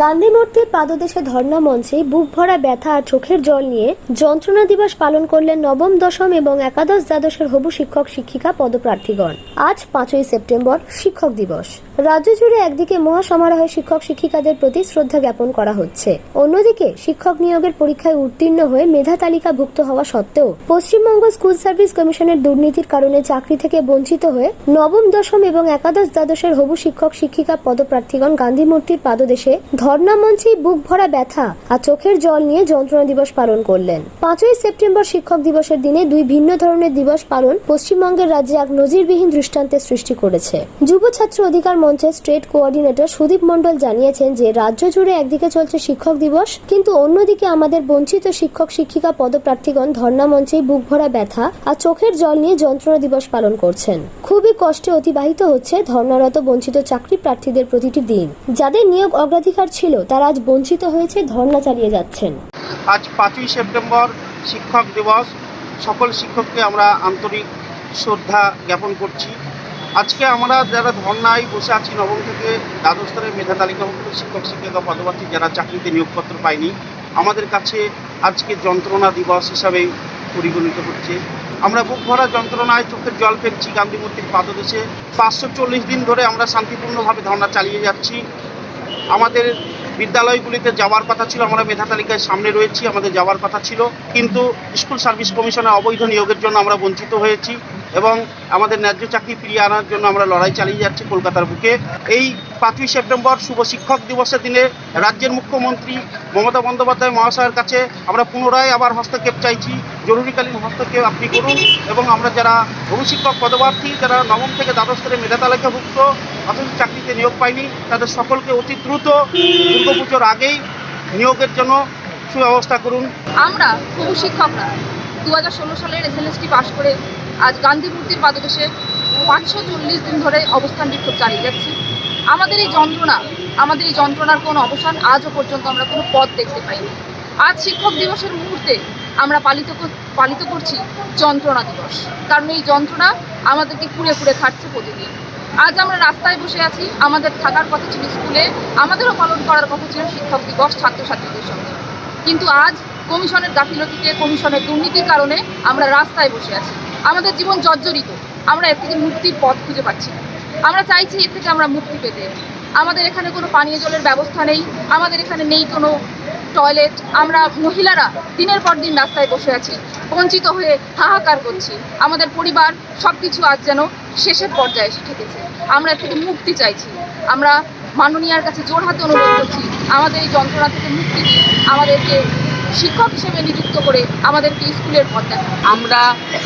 গান্ধী মূর্তির পাদদেশে ধর্ণা মঞ্চে বুক ভরা ব্যথা আর চোখের জল নিয়ে যন্ত্রণা দিবস পালন করলেন নবম, দশম এবং একাদশ দ্বাদশের হবু শিক্ষক, শিক্ষিকা, পদপ্রার্থীগণ। আজ পাঁচই সেপ্টেম্বর, শিক্ষক দিবস। রাজ্য জুড়ে একদিকে মহাসমারোহে শিক্ষক, শিক্ষিকাদের প্রতি শ্রদ্ধা জ্ঞাপন করা হচ্ছে। অন্যদিকে শিক্ষক নিয়োগের পরীক্ষায় উত্তীর্ণ হয়ে মেধা তালিকাভুক্ত হওয়া সত্ত্বেও পশ্চিমবঙ্গ স্কুল সার্ভিস কমিশনের দুর্নীতির কারণে চাকরি থেকে বঞ্চিত হয়ে নবম, দশম এবং একাদশ দ্বাদশের হবু শিক্ষক, শিক্ষিকা, পদপ্রার্থীগণ গান্ধী মূর্তির পাদদেশে ধর্ণা মঞ্চে বুক ভরা ব্যথা আর চোখের জল নিয়ে যন্ত্রণা দিবস পালন করলেন। পাঁচই সেপ্টেম্বর শিক্ষক দিবসের দিনে দুই ভিন্ন ধরনের দিবস পালন পশ্চিমবঙ্গের রাজ্যে এক নজিরবিহীন দৃষ্টান্তের সৃষ্টি করেছে। যুব ছাত্র অধিকার মঞ্চের স্টেট কোঅর্ডিনেটর সুদীপ মণ্ডল জানিয়েছেন যে, রাজ্য জুড়ে একদিকে চলছে শিক্ষক দিবস, কিন্তু অন্যদিকে আমাদের বঞ্চিত শিক্ষক, শিক্ষিকা, পদপ্রার্থীগণ ধর্ণা মঞ্চে বুক ভরা ব্যথা আর চোখের জল নিয়ে যন্ত্রণা দিবস পালন করছেন। খুবই কষ্টে অতিবাহিত হচ্ছে ধর্ণারত বঞ্চিত চাকরি প্রার্থীদের প্রতিটি দিন। যাদের নিয়োগ অগ্রাধিকার ছিল, তারা আজ বঞ্চিত হয়েছে, ধর্ণা চালিয়ে যাচ্ছেন। আজ পাঁচই সেপ্টেম্বর শিক্ষক দিবস। সকল শিক্ষককে আমরা আন্তরিক শ্রদ্ধা জ্ঞাপন করছি। আজকে আমরা যারা ধর্নায় বসে আছি, নবম থেকে দ্বাদশ স্তরের মেধা তালিকাভুক্ত শিক্ষক, শিক্ষিকা, পদপ্রার্থী যারা চাকরিতে নিয়োগপত্র পায়নি, আমাদের কাছে আজকে যন্ত্রণা দিবস হিসাবে পরিগণিত হচ্ছে। আমরা বুক ভরা যন্ত্রণায় চোখের জল ফেলছি গান্ধী মূর্তির পাদদেশে। পাঁচশো চল্লিশ দিন ধরে আমরা শান্তিপূর্ণভাবে ধর্না চালিয়ে যাচ্ছি। আমাদের বিদ্যালয়গুলিতে যাওয়ার কথা ছিল, আমরা মেধা তালিকায় সামনে রয়েছি, আমাদের যাওয়ার কথা ছিল। কিন্তু স্কুল সার্ভিস কমিশনে অবৈধ নিয়োগের জন্য আমরা বঞ্চিত হয়েছি এবং আমাদের ন্যায্য চাকরি ফিরিয়ে আনার জন্য আমরা লড়াই চালিয়ে যাচ্ছি কলকাতার বুকে। এই পাঁচই সেপ্টেম্বর শুভ শিক্ষক দিবসের দিনে রাজ্যের মুখ্যমন্ত্রী মমতা বন্দ্যোপাধ্যায় মহাশয়ের কাছে আমরা পুনরায় আবার হস্তক্ষেপ চাইছি। জরুরিকালীন হস্তক্ষেপ আপনি করুন এবং আমরা যারা অভিশিক্ষক পদপ্রার্থী, যারা নবম থেকে দ্বাদশ স্তরে মেধা তালিকাভুক্ত অথচ চাকরিতে নিয়োগ পায়নি তাদের সকলকে অতি দ্রুত দুর্গাপুজোর আগেই নিয়োগের জন্য সুব্যবস্থা করুন। আমরা বহু শিক্ষকরা দু হাজার ষোলো সালের এসএলএসটি পাশ করে আজ গান্ধী মূর্তির পাদদেশে পাঁচশো চল্লিশ দিন ধরে অবস্থান বিক্ষোভ চালিয়ে যাচ্ছি। আমাদের এই যন্ত্রণা, আমাদের এই যন্ত্রণার কোনো অবসান আজও পর্যন্ত আমরা কোনো পথ দেখতে পাইনি। আজ শিক্ষক দিবসের মুহূর্তে আমরা পালিত পালিত করছি যন্ত্রণা দিবস। কারণ এই যন্ত্রণা আমাদেরকে কুড়ে কুড়ে খাচ্ছে প্রতিদিন। আজ আমরা রাস্তায় বসে আছি। আমাদের থাকার কথা ছিল স্কুলে, আমাদেরও পালন করার কথা ছিল শিক্ষক দিবস, ছাত্রছাত্রীদের সঙ্গে। কিন্তু আজ কমিশনের গাফিলতিতে, কমিশনের দুর্নীতির কারণে আমরা রাস্তায় বসে আছি। আমাদের জীবন জর্জরিত। আমরা এর থেকে মুক্তির পথ খুঁজে পাচ্ছি আমরা চাইছি এর থেকে আমরা মুক্তি পেতে। আমাদের এখানে কোনো পানীয় জলের ব্যবস্থা নেই। আমাদের এখানে নেই কোনো টয়লেট, আমরা মহিলারা দিনের পর দিন রাস্তায় বসে আছি, বঞ্চিত হয়ে হাহাকার করছি। আমাদের পরিবার সব কিছু আজ যেন শেষের পর্যায়ে এসে ঠেকেছে আমরা থেকে মুক্তি চাইছি। আমরা মাননীয়ার কাছে জোর হাতে অনুরোধ করছি, আমাদের এই যন্ত্রণা থেকে মুক্তি দিয়ে আমাদেরকে শিক্ষক হিসেবে নিযুক্ত করে আমাদেরকে স্কুলের পথ দেখা আমরা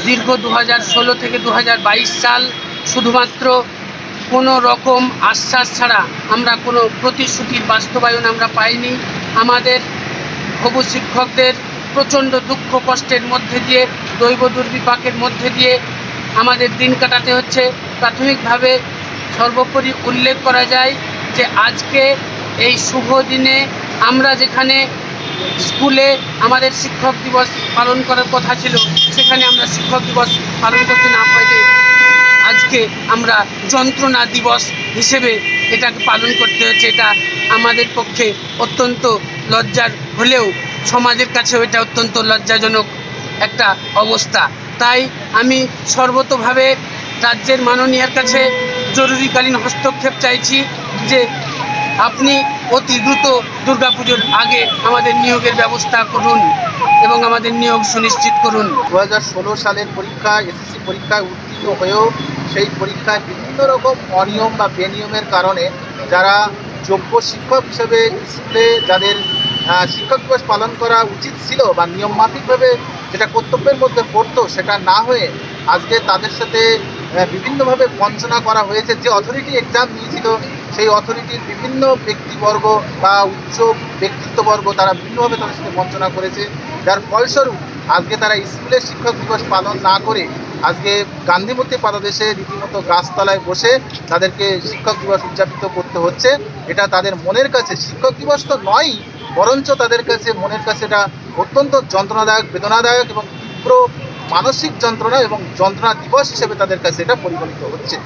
দীর্ঘ দু ষোলো থেকে দু হাজার বাইশ সাল শুধুমাত্র কোনো রকম আশ্বাস ছাড়া আমরা কোনো প্রতিশ্রুতির বাস্তবায়ন আমরা পাইনি। আমাদের হবু শিক্ষকদের প্রচণ্ড দুঃখ কষ্টের মধ্যে দিয়ে, দৈব দুর্বিপাকের মধ্যে দিয়ে আমাদের দিন কাটাতে হচ্ছে। প্রাথমিকভাবে সর্বোপরি উল্লেখ করা যায় যে আজকে এই শুভ দিনে আমরা যেখানে স্কুলে আমাদের শিক্ষক দিবস পালন করার কথা ছিল, সেখানে আমরা শিক্ষক দিবস পালন করতে না পারলে আজকে আমরা যন্ত্রণা দিবস হিসেবে এটাকে পালন করতে হচ্ছে। এটা আমাদের পক্ষে অত্যন্ত লজ্জার হলেও সমাজের কাছেও এটা অত্যন্ত লজ্জাজনক একটা অবস্থা। তাই আমি সর্বতভাবে রাজ্যের মাননীয়ার কাছে জরুরিকালীন হস্তক্ষেপ চাইছি যে আপনি অতি দ্রুত দুর্গাপুজোর আগে আমাদের নিয়োগের ব্যবস্থা করুন এবং আমাদের নিয়োগ সুনিশ্চিত করুন। দু হাজার ষোলো সালের পরীক্ষা, এসএসসি পরীক্ষায় উত্তীর্ণ হয়েও সেই পরীক্ষায় বিভিন্ন রকম অনিয়ম বা বেনিয়মের কারণে যারা যোগ্য শিক্ষক হিসেবে স্কুলে যাদের শিক্ষক দিবস পালন করা উচিত ছিল বা নিয়ম মাফিকভাবে যেটা কর্তব্যের মধ্যে পড়তো, সেটা না হয়ে আজকে তাদের সাথে বিভিন্নভাবে বঞ্চনা করা হয়েছে। যে অথরিটি এক্সাম নিয়েছিল, সেই অথরিটির বিভিন্ন ব্যক্তিবর্গ বা উচ্চ ব্যক্তিত্ববর্গ তারা বিভিন্নভাবে তাদের সাথে বঞ্চনা করেছে। যার ফলস্বরূপ আজকে তারা স্কুলের শিক্ষক দিবস পালন না করে আজকে গান্ধীমূর্তি পাদদেশে রীতিমতো গাছতলায় বসে তাদেরকে শিক্ষক দিবস উদযাপিত করতে হচ্ছে। এটা তাদের মনের কাছে, শিক্ষক দিবস তো নয়ই বরঞ্চ তাদের কাছে, মনের কাছে এটা অত্যন্ত যন্ত্রণাদায়ক, বেদনাদায়ক এবং তীব্র মানসিক যন্ত্রণা এবং যন্ত্রণা দিবস হিসেবে তাদের কাছে এটা পরিগণিত হচ্ছে।